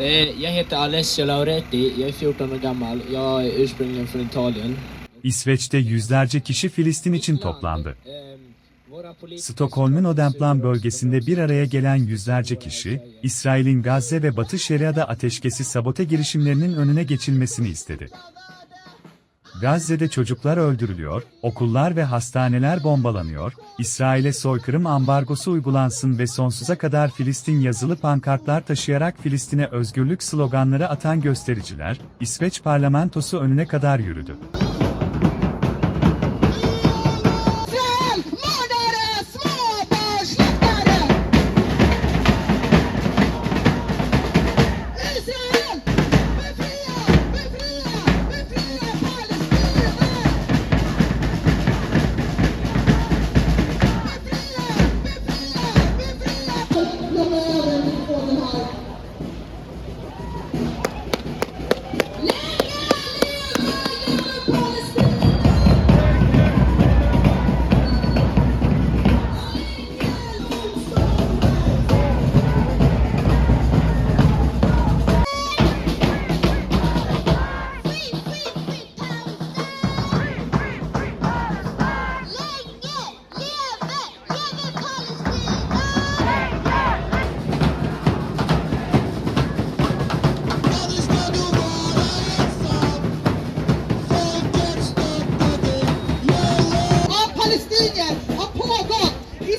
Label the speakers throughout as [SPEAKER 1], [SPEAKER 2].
[SPEAKER 1] Eh, Jag heter Alessio Lauretti, jag är 14 år gammal. Jag är ursprungligen från Italien.
[SPEAKER 2] İsveç'te yüzlerce kişi Filistin için toplandı.
[SPEAKER 1] Ehm,
[SPEAKER 2] Stockholm'un Odenplan bölgesinde bir araya gelen yüzlerce kişi, İsrail'in Gazze ve Batı Şeria'da ateşkesi sabote girişimlerinin önüne geçilmesini istedi. Gazze'de çocuklar öldürülüyor, okullar ve hastaneler bombalanıyor, İsrail'e soykırım ambargosu uygulansın ve sonsuza kadar Filistin yazılı pankartlar taşıyarak Filistin'e özgürlük sloganları atan göstericiler, İsveç parlamentosu önüne kadar yürüdü.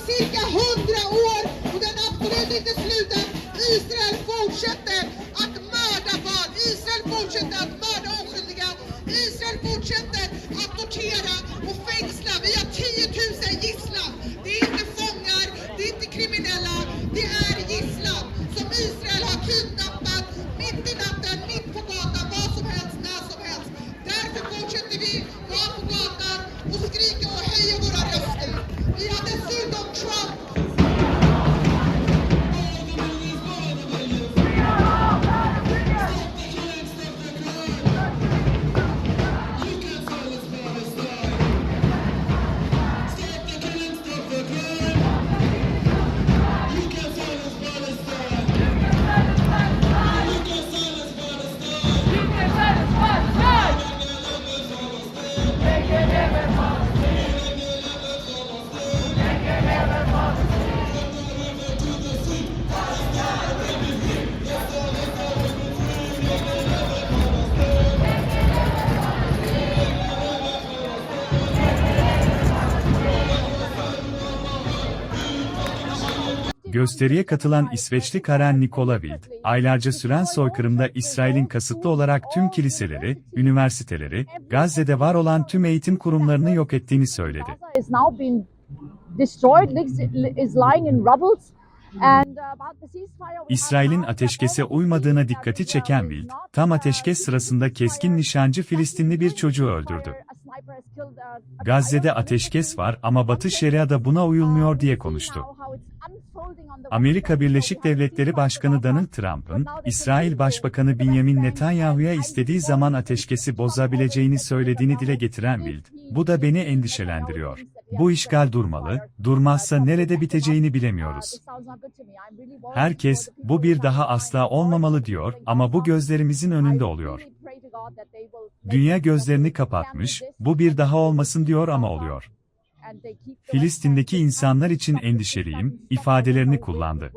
[SPEAKER 3] Cirka hundra år och den är absolut inte sluten. Israel fortsätter att mörda barn. Israel fortsätter att mörda oskyldiga. Israel fortsätter
[SPEAKER 2] Gösteriye katılan İsveçli Karen Nikola Wild, aylarca süren soykırımda İsrail'in kasıtlı olarak tüm kiliseleri, üniversiteleri, Gazze'de var olan tüm eğitim kurumlarını yok ettiğini söyledi.
[SPEAKER 4] Uh,
[SPEAKER 2] İsrail'in ateşkese uymadığına dikkati çeken Wild, tam ateşkes sırasında keskin nişancı Filistinli bir çocuğu öldürdü.
[SPEAKER 4] Uh,
[SPEAKER 2] Gazze'de ateşkes var ama Batı Şeria'da buna uyulmuyor diye konuştu. Amerika Birleşik Devletleri Başkanı Donald Trump'ın, İsrail Başbakanı Benjamin Netanyahu'ya istediği zaman ateşkesi bozabileceğini söylediğini dile getiren Wild, bu da beni endişelendiriyor. Bu işgal durmalı, durmazsa nerede biteceğini bilemiyoruz. Herkes, bu bir daha asla olmamalı diyor ama bu gözlerimizin önünde oluyor. Dünya gözlerini kapatmış, bu bir daha olmasın diyor ama oluyor. Filistin'deki insanlar için endişeliyim, ifadelerini kullandı.